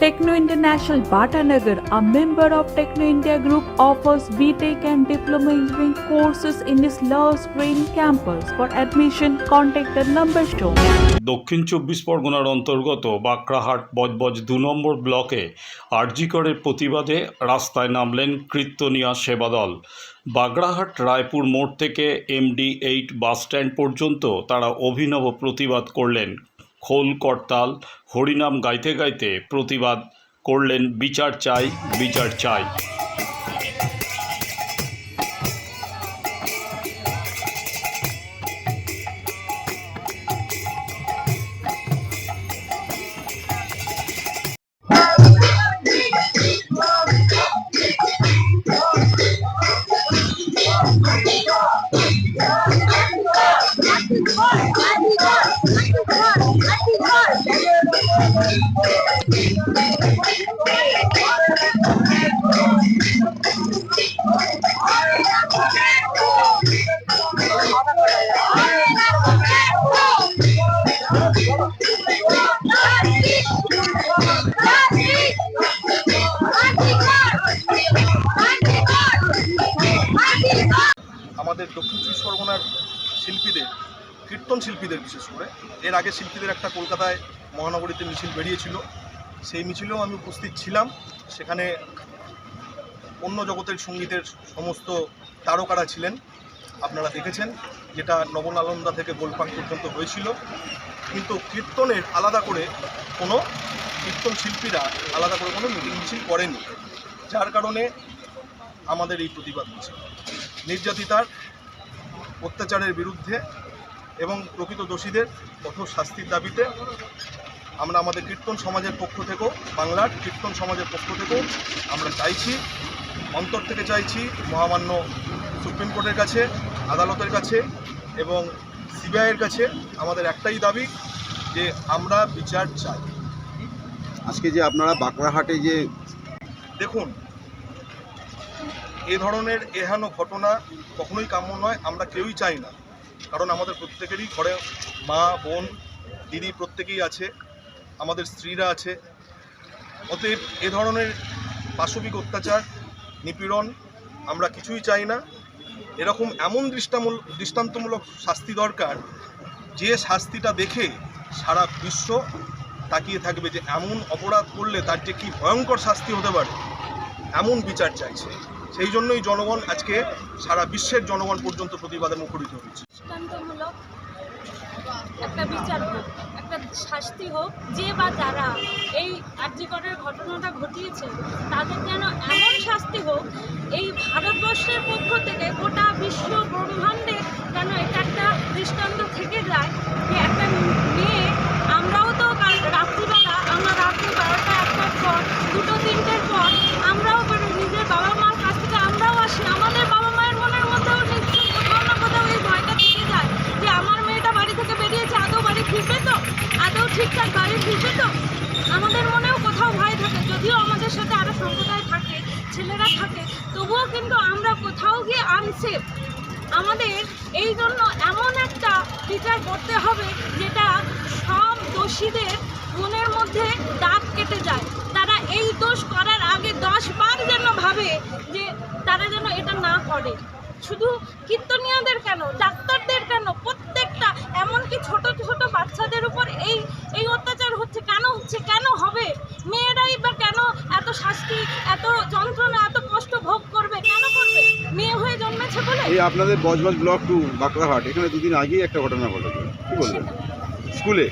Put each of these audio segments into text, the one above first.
Techno International Bhatanagar, a member of Techno India Group, offers BTEC and Diploma Engineering courses in its Love Green campus. For admission, contact the number shown. দক্ষিণ চব্বিশ পরগনার অন্তর্গত বাঁকড়াহাট বজবজ দু নম্বর ব্লকে আরজিকরের প্রতিবাদে রাস্তায় নামলেন কীর্তনিয়া সেবাদল বাগড়াহাট রায়পুর মোড় থেকে এমডি এইট বাসস্ট্যান্ড পর্যন্ত তারা অভিনব প্রতিবাদ করলেন খোল করতাল হরিনাম গাইতে গাইতে প্রতিবাদ করলেন বিচার চাই বিচার চাই। শিল্পীদের বিশেষ করে। এর আগে শিল্পীদের একটা কলকাতায় মহানগরীতে মিছিল বেরিয়েছিল। সেই মিছিলেও আমি উপস্থিত ছিলাম। সেখানে অন্য জগতের সঙ্গীতের সমস্ত তারকারা ছিলেন। আপনারা দেখেছেন যেটা নবনালন্দা থেকে গোলপাক পর্যন্ত হয়েছিল। কিন্তু কীর্তনের আলাদা করে কোনো কীর্তন শিল্পীরা আলাদা করে কোনো মিছিল করেনি। যার কারণে আমাদের এই প্রতিবাদ মিছিল। নির্যাতিতার অত্যাচারের বিরুদ্ধে এবং প্রকৃত দোষীদের কঠোর শাস্তির দাবিতে আমরা আমাদের কীর্তন সমাজের পক্ষ থেকেও বাংলার কীর্তন সমাজের পক্ষ থেকেও আমরা চাইছি অন্তর থেকে চাইছি মহামান্য সুপ্রিম কোর্টের কাছে আদালতের কাছে এবং সিবিআইয়ের কাছে আমাদের একটাই দাবি যে আমরা বিচার চাই। আজকে যে আপনারা বাঁকড়াহাটে যে দেখুন এ ধরনের এহেন ঘটনা কখনোই কাম্য নয় আমরা কেউই চাই না। কারণ আমাদের প্রত্যেকেরই ঘরে মা, বোন, দিদি প্রত্যেকেই আছে, আমাদের স্ত্রীরা আছে। অতএব এ ধরনের পাশবিক অত্যাচার, নিপীড়ন আমরা কিছুই চাই না। এরকম এমন দৃষ্টামূল, দৃষ্টান্তমূলক শাস্তি দরকার, যে শাস্তিটা দেখে সারা বিশ্ব তাকিয়ে থাকবে যে এমন অপরাধ করলে তার যে কী ভয়ঙ্কর শাস্তি হতে পারে, এমন বিচার চাইছে। সেই জন্যই জনগণ আজকে সারা বিশ্বের জনগণ পর্যন্ত প্রতিবাদে মুখরিত হয়েছে। একটা বিচার হোক, একটা শাস্তি হোক, যে বা যারা এই আর্যিকরের ঘটনাটা ঘটিয়েছে, তাদের যেন এমন শাস্তি হোক, এই ভারতবর্ষের পক্ষ থেকে গোটা বিশ্ব ব্রহ্মাণ্ডে যেন এটা একটা দৃষ্টান্ত থেকে যায় যে একটা মেয়ে আমরাও তো কাল রাত্রিবেলা আমরা রাত্রি বারোটা একটার পর দুটো তিনটের পর আমরাও বেরোই নিজের বাবা মার কাছ থেকে আমরাও আসি আমাদের বাবা মায়ের মনের মধ্যেও নিশ্চয়ই কোথাও না কোথাও এই ভয়টা থেকে যায় যে আমার মেয়েটা বাড়ি থেকে বেরিয়েছে আদৌ বাড়ি ফিরবে তো আদৌ ঠিকঠাক বাড়ি ফিরবে তো আমাদের মনেও কোথাও ভয় থাকে যদিও আমাদের সাথে আরও সম্প্রদায় থাকে ছেলেরা থাকে তবুও কিন্তু আমরা কোথাও গিয়ে আনসেফ আমাদের এই জন্য এমন একটা বিচার করতে হবে যেটা সব দোষীদের মনের মধ্যে দাগ কেটে যায়। তারা এই দোষ করার আগে দশ বার যেন ভাবে যে তারা যেন এটা না করে। শুধু কীর্তনীয়দের কেন, ডাক্তারদের কেন? প্রত্যেকটা, এমনকি ছোট ছোট বাচ্চাদের উপর এই এই অত্যাচার হচ্ছে। কেন হচ্ছে? কেন হবে? মেয়েরাই বা কেন এত শাস্তি এত যন্ত্রণা এত কষ্ট ভোগ করবে কেন করবে মেয়ে হয়ে জন্মেছে বলে এই আপনাদের বজবজ ব্লক টু বাঁকড়াহাট, এখানে দুদিন আগেই একটা ঘটনা ঘটেছে। কি বলবেন? স্কুলে?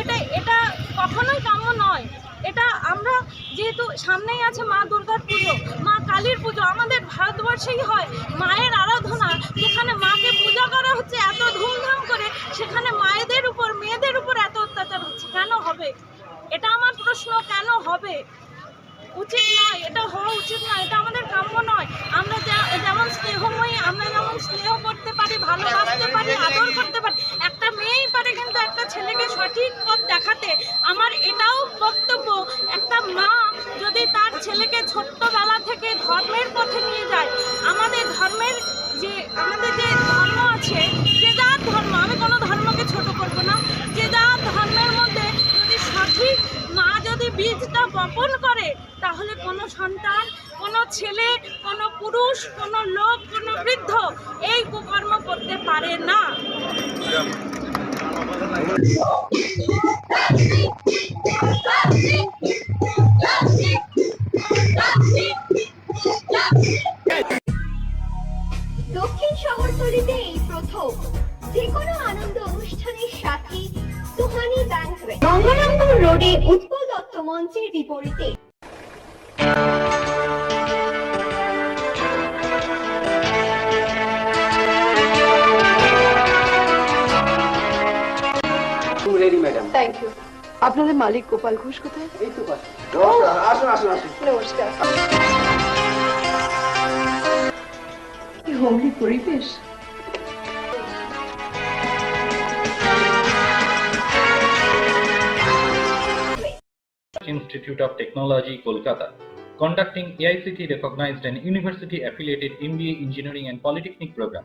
এটা এটা কখনোই কাম্য নয়। এটা আমরা যেহেতু সামনেই আছে মা দুর্গার পুজো, মা কালীর পুজো, আমাদের ভারতবর্ষেই হয় মায়ের আরাধনা, যেখানে মাকে পূজা করা হচ্ছে এত ধুমধাম করে, সেখানে মায়েদের উপর, মেয়েদের উপর এত অত্যাচার হচ্ছে। কেন হবে? এটা আমার প্রশ্ন, কেন হবে? উচিত নয়, এটা হওয়া উচিত নয়, এটা আমাদের কাম্য নয়। আমরা স্নেহময়ী, আমরা যেমন স্নেহ করতে পারি, ভালোবাসতে পারি, আদর করতে পারি, একটা মেয়েই পারে কিন্তু একটা ছেলেকে সঠিক পথ দেখাতে। আমার এটাও বক্তব্য, একটা মা যদি তার ছেলেকে ছোট্টবেলা থেকে ধর্মের পথে নিয়ে যায়, আমাদের ধর্মের যে, আমাদের যে ধর্ম আছে, যে যার ধর্ম, আমি কোনো ধর্মকে ছোট করব না, যে যার ধর্মের মধ্যে যদি সঠিক মা যদি বীজটা বপন করে, তাহলে কোনো সন্তান কোনো ছেলে, কোনো পুরুষ, কোনো লোক, কোনো বৃদ্ধ এই কুকর্ম করতে পারে না। দক্ষিণ শহরতলিতে এই প্রথম। যে কোনো আনন্দ অনুষ্ঠানের সাথে সুহানি গঙ্গারামপুর রোডে উৎপল দত্ত মঞ্চের বিপরীতে। রেডি ম্যাডাম থ্যাংক ইউ আপনাদের মালিক গোপাল ঘোষ কোথায় এই তো পাশে আসুন আসুন আসুন নমস্কার কি হোমলি পরিবেশ Institute of Technology, Kolkata, conducting AICT recognized and university affiliated MBA Engineering and Polytechnic program.